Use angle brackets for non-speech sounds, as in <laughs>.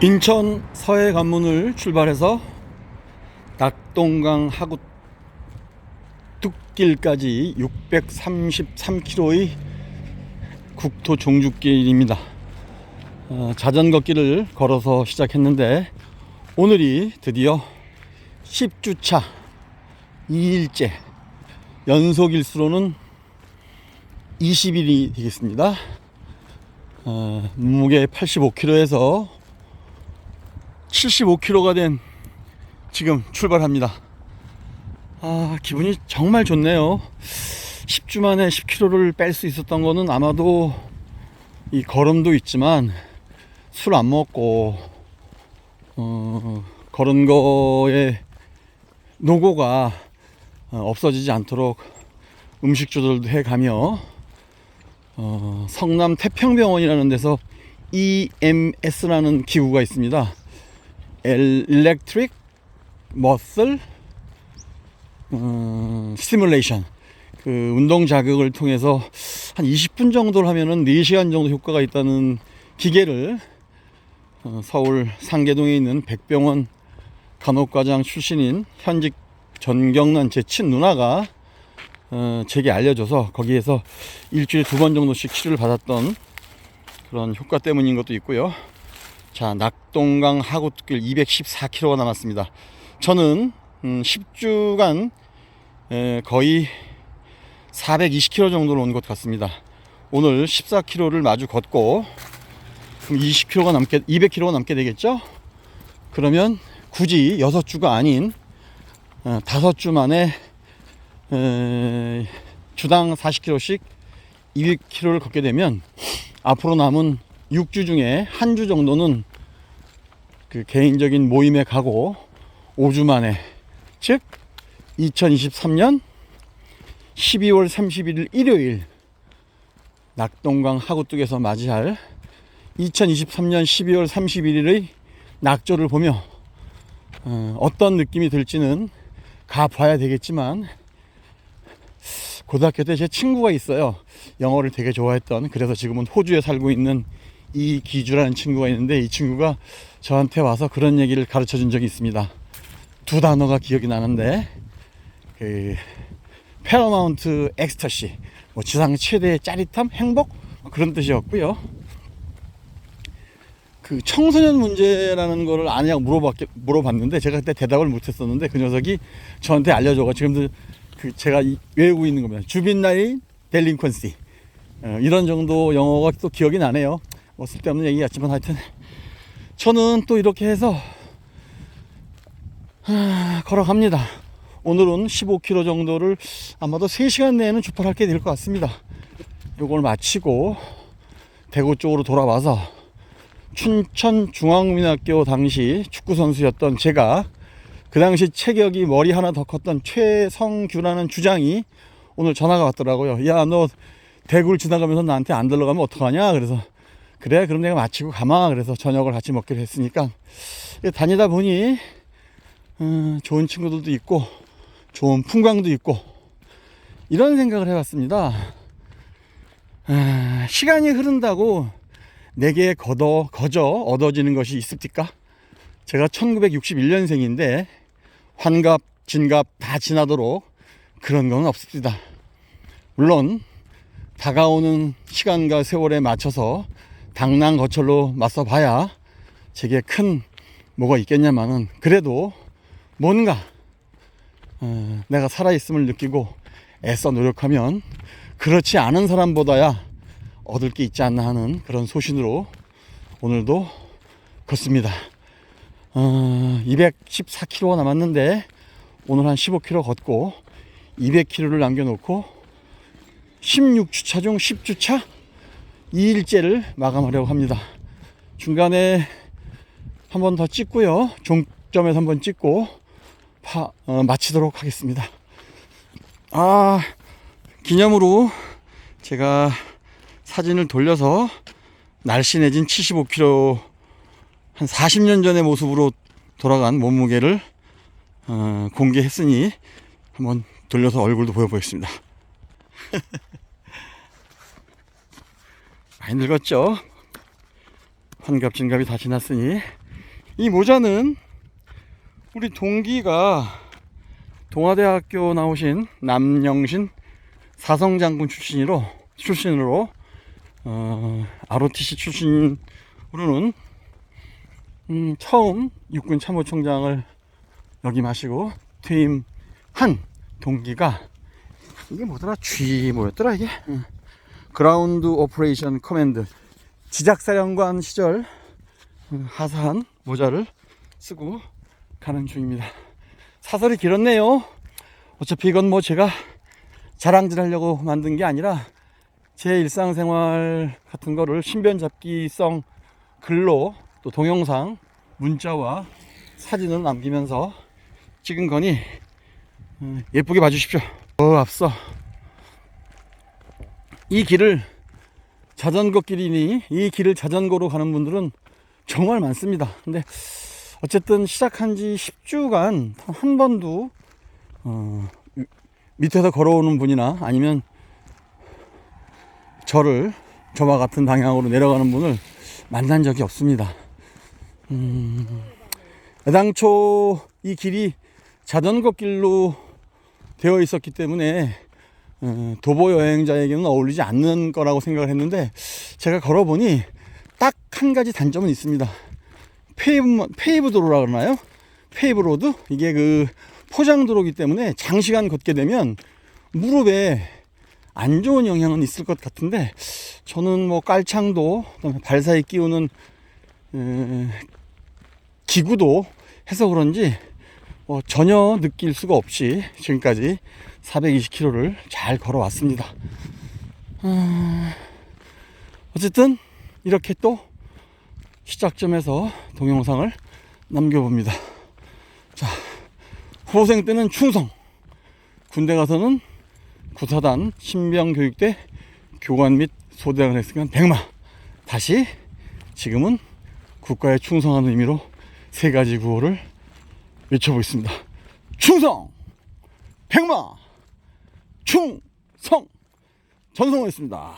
인천 서해 관문을 출발해서 낙동강 하구 뚝길까지 633km의 국토 종주길입니다. 어, 자전거 길을 걸어서 시작했는데 오늘이 드디어 10주차 2일째 연속 일수로는 20일이 되겠습니다. 어, 몸무게 85kg에서 75kg가 된 지금 출발합니다. 아, 기분이 정말 좋네요. 10주 만에 10kg를 뺄 수 있었던 거는 아마도 이 걸음도 있지만 술 안 먹고 어, 걸은 거에 노고가 어, 없어지지 않도록 음식 조절도 해 가며 어, 성남 태평병원이라는 데서 EMS라는 기구가 있습니다. Electric Muscle 어, Stimulation 그 운동 자극을 통해서 한 20분 정도를 하면은 4시간 정도 효과가 있다는 기계를 어, 서울 상계동에 있는 백병원 간호과장 출신인 현직 전경란 제 친 누나가 어, 제게 알려줘서 거기에서 일주일에 두 번 정도씩 치료를 받았던 그런 효과 때문인 것도 있고요. 자, 낙동강 하구길 214km가 남았습니다. 저는 음, 10주간 에, 거의 420km 정도로 온것 같습니다. 오늘 14km를 마주 걷고 그럼 20km가 남게 200km가 남게 되겠죠? 그러면 굳이 6주가 아닌 어, 5주 만에 에, 주당 40km씩 200km를 걷게 되면 앞으로 남은 6주 중에 한 주 정도는 그 개인적인 모임에 가고 5주 만에 즉 2023년 12월 31일 일요일 낙동강 하구뚝에서 맞이할 2023년 12월 31일의 낙조를 보며 어, 어떤 느낌이 들지는 가봐야 되겠지만 고등학교 때 제 친구가 있어요. 영어를 되게 좋아했던 그래서 지금은 호주에 살고 있는 이기주라는 친구가 있는데 이 친구가 저한테 와서 그런 얘기를 가르쳐 준 적이 있습니다. 두 단어가 기억이 나는데 그 페러마운트 엑스터시 뭐 지상 최대의 짜릿함, 행복 뭐 그런 뜻이었고요. 그 청소년 문제라는 거를 아냐고 물어봤, 물어봤는데 제가 그때 대답을 못했었는데 그 녀석이 저한테 알려줘가 지금도 그 제가 이- 외우고 있는 겁니다. 주빈나이 델링컨시 어, 이런 정도 영어가 또 기억이 나네요. 뭐 쓸데없는 얘기 같지만 하여튼 저는 또 이렇게 해서 하, 걸어갑니다. 오늘은 15km 정도를 아마도 3시간 내에는 주파할게 될 것 같습니다. 요걸 마치고 대구 쪽으로 돌아와서 춘천 중앙민학교 당시 축구 선수였던 제가 그 당시 체격이 머리 하나 더 컸던 최성규라는 주장이 오늘 전화가 왔더라고요. 야, 너 대구를 지나가면서 나한테 안 들러가면 어떡하냐? 그래서 그래, 그럼 내가 마치고 가마. 그래서 저녁을 같이 먹기로 했으니까 다니다 보니 음, 좋은 친구들도 있고 좋은 풍광도 있고 이런 생각을 해봤습니다. 아, 시간이 흐른다고 내게 거둬 거저 얻어지는 것이 있습니까? 제가 1961년생인데 환갑, 진갑 다 지나도록 그런 건 없습니다. 물론 다가오는 시간과 세월에 맞춰서 당난 거철로 맞서 봐야 제게 큰 뭐가 있겠냐마는 그래도 뭔가 어, 내가 살아있음을 느끼고 애써 노력하면 그렇지 않은 사람보다야 얻을 게 있지 않나 하는 그런 소신으로 오늘도 걷습니다. 어, 214km가 남았는데 오늘 한 15km 걷고 200km를 남겨놓고 16주차 중 10주차 2일째를 마감하려고 합니다. 중간에 한 번 더 찍고요. 종점에서 한 번 찍고 파, 어, 마치도록 하겠습니다. 아, 기념으로 제가 사진을 돌려서 날씬해진 75kg 한 40년 전의 모습으로 돌아간 몸무게를 어, 공개했으니 한번 돌려서 얼굴도 보여보겠습니다. <laughs> 많이 늙었죠? 환갑 진갑이 다 지났으니 이 모자는 우리 동기가 동아대학교 나오신 남영신 사성장군 출신으로 출신으로 어, ROTC 출신으로는 음, 처음 육군 참모총장을 역임하시고 퇴임한 동기가 이게 뭐더라 G 뭐였더라 이게 응. 그라운드 오퍼레이션 커맨드 지작사령관 시절 음, 하사한 모자를 쓰고 가는 중입니다. 사설이 길었네요. 어차피 이건 뭐 제가 자랑질 하려고 만든 게 아니라 제 일상생활 같은 거를 신변 잡기성 글로 또 동영상, 문자와 사진을 남기면서 찍은 거니 음, 예쁘게 봐주십시오. 어, 앞서 이 길을 자전거 길이니 이 길을 자전거로 가는 분들은 정말 많습니다. 근데 어쨌든 시작한 지 10주간 한 번도 어, 밑에서 걸어오는 분이나 아니면 저를 저와 같은 방향으로 내려가는 분을 만난 적이 없습니다. 음, 애당초 이 길이 자전거 길로 되어 있었기 때문에 어, 도보 여행자에게는 어울리지 않는 거라고 생각을 했는데 제가 걸어보니 딱 한 가지 단점은 있습니다. 페이브, 페이브 도로라 그러나요? 페이브 로드? 이게 그 포장 도로기 때문에 장시간 걷게 되면 무릎에 안 좋은 영향은 있을 것 같은데 저는 뭐 깔창도 그다음에 발 사이 끼우는 에, 기구도 해서 그런지 뭐 전혀 느낄 수가 없이 지금까지 420km를 잘 걸어왔습니다. 음, 어쨌든 이렇게 또 시작점에서 동영상을 남겨봅니다. 자, 후보생 때는 충성, 군대 가서는 구사단 신병교육대 교관 및 소대장을 했으면 백마. 다시 지금은 국가에 충성하는 의미로 세 가지 구호를 외쳐보겠습니다. 충성, 백마, 충성, 전성했습니다.